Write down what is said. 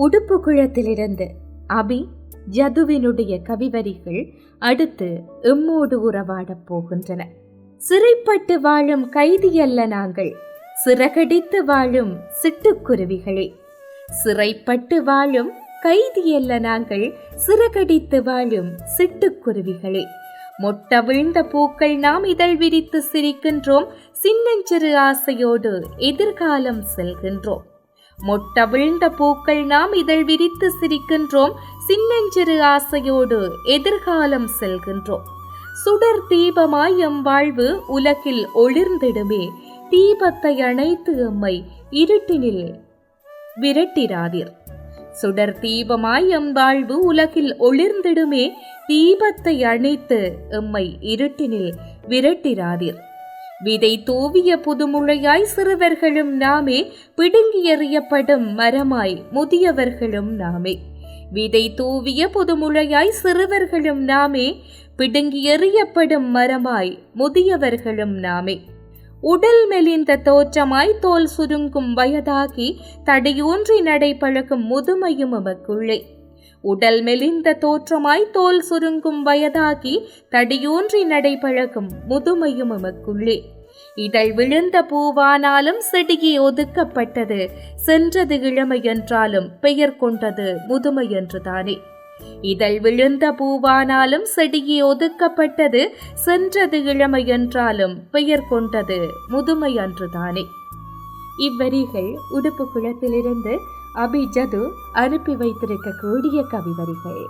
உடுப்பு குளத்திலிருந்து அபி ஜதுவினுடைய கவிவரிகள் அடுத்து எம்மோடு உறவாடப் போகின்றன. சிறைப்பட்டு வாழும் கைதியல்ல நாங்கள் சிறகடித்து வாழும் சிட்டுக்குருவிகளே. சிறைப்பட்டு வாழும் கைதியல்ல நாங்கள் சிறகடித்து வாழும் சிட்டுக்குருவிகளே. மொட்ட விழுந்த பூக்கள் நாம் இதழ் விரித்து சிரிக்கின்றோம் சின்னஞ்சிறு ஆசையோடு எதிர்காலம் செல்கின்றோம். மொட்டவிழ்ந்த பூக்கள் நாம் இதழ் விரித்து சிரிக்கின்றோம். சின்னஞ்சிறு ஆசையோடு எதிர்காலம் செல்கின்றோம். சுடர் தீபமாய் எம் வாழ்வு உலகில் ஒளிர்ந்திடுமே. தீபத்தை அணைத்து எம்மை இருட்டினில் விரட்டிராதீர் சுடர் தீபமாய் எம் வாழ்வு உலகில் ஒளிர்ந்திடுமே. தீபத்தை அணைத்து எம்மை இருட்டினில் விரட்டிராதீர் விதை தூவிய புதுமுளையாய் சிறுவர்களும் நாமே பிடுங்கி எறியப்படும் மரமாய் முதியவர்களும் நாமே. விதை தூவிய புதுமுளையாய் சிறுவர்களும் நாமே பிடுங்கி எறியப்படும் மரமாய் முதியவர்களும் நாமே. உடல் மெலிந்த தோற்றமாய் தோல் சுருங்கும் வயதாகி தடையூன்றி நடைபழகும் முதுமையும் எமக்குள்ளே. உடல் மெலிந்த தோற்றமாய் தோல் சுருங்கும் வயதாகி தடியூன்றி நடைபழகும் முதுமையும் எமக்குள்ளே. இதழ் விழுந்த பூவானாலும் செடியே ஒதுக்கப்பட்டது. சென்றது இளமை என்றாலும் பெயர் கொண்டது முதுமை என்றுதானே இதழ் விழுந்த பூவானாலும் செடியே ஒதுக்கப்பட்டது. சென்றது இளமை என்றாலும் பெயர் கொண்டது முதுமை அன்றுதானே இவ்வரிகள் உடுப்பு குளத்திலிருந்து அபிஜது அனுப்பி வைத்திருக்கக்கூடிய கவிவரிகள்.